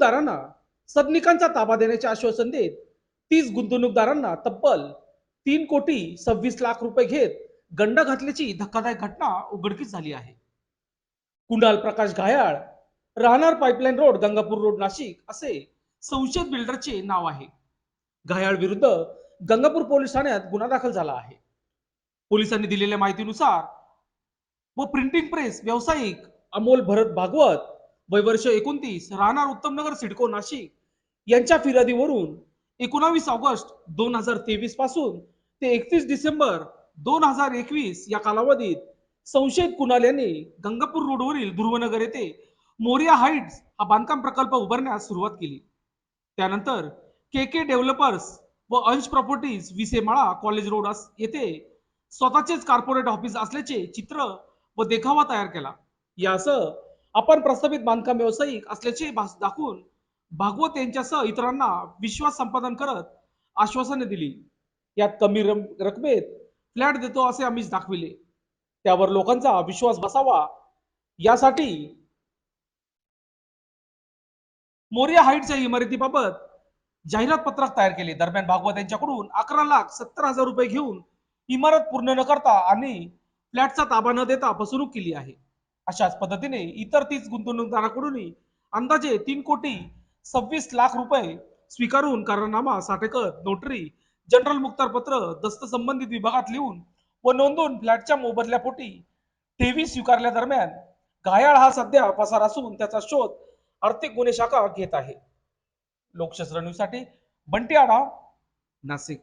गुंतवणूकदारांना सदनिकांचा ताबा देण्याचे आश्वासन देत तीस गुंतवणूकदारांना तब्बल तीन कोटी सव्वीस लाख रुपये घेत गंड घातल्याची धक्कादायक घटना उघडकीस झाली आहे. कुंडाल प्रकाश घायाळ राहणार pipeline road Gangapur road Nashik असे संशयित बिल्डरचे नाव आहे. घायाळ विरुद्ध गंगापूर पोलीस ठाण्यात गुन्हा दाखल झाला आहे. पोलिसांनी दिलेल्या माहितीनुसार व प्रिंटिंग प्रेस व्यावसायिक अमोल भरत भागवत वय वर्ष एकोणतीस राहणार उत्तमनगर सिडको नाशिक. यांच्या फिर्यादीवरून एकोणावीस ऑगस्ट दोन हजार तेवीसपासून ते एकतीस डिसेंबर दोन हजार एकवीस या कालावधीत संशयित कुणाल यांनी गंगापूर रोडवरील ध्रुवनगर येथे मोरिया हाईट्स हा बांधकाम प्रकल्प उभारण्यास सुरुवात केली. त्यानंतर के के डेव्हलपर्स व अंश प्रॉपर्टीज विसेमाळा कॉलेज रोड येथे स्वतःचेच कॉर्पोरेट ऑफिस असल्याचे चित्र व देखावा तयार केला. यासह आपण प्रस्तावित बांधकाम व्यावसायिक असल्याचे दाखवून भागवत यांच्यासह इतरांना विश्वास संपादन करत आश्वासने दिली. यात कमी रकमेत फ्लॅट देतो असे आम्हीच दाखविले. त्यावर लोकांचा विश्वास बसावा यासाठी मोर्या हाईटच्या इमारतीबाबत जाहिरात पत्रक तयार केले. दरम्यान भागवत यांच्याकडून अकरा लाख सत्तर हजार रुपये घेऊन इमारत पूर्ण न करता आणि फ्लॅटचा ताबा न देता फसवणूक केली आहे. अशाच पद्धतीने इतर तीस गुंतवणूकदाराकडूनही अंदाजे तीन कोटी सव्वीस लाख रुपये स्वीकारून करारनामा साठेकर नोटरी जनरल मुक्तार पत्र दस्त संबंधित विभागात लिहून व नोंदवून फ्लॅटच्या मोबदल्यापोटी ठेवी स्वीकारल्या दरम्यान घायाळ हा सध्या पसार असून त्याचा शोध आर्थिक गुन्हे शाखा घेत आहे. लोकशास्त्र न्यूजसाठी बंटी आढाव नाशिक.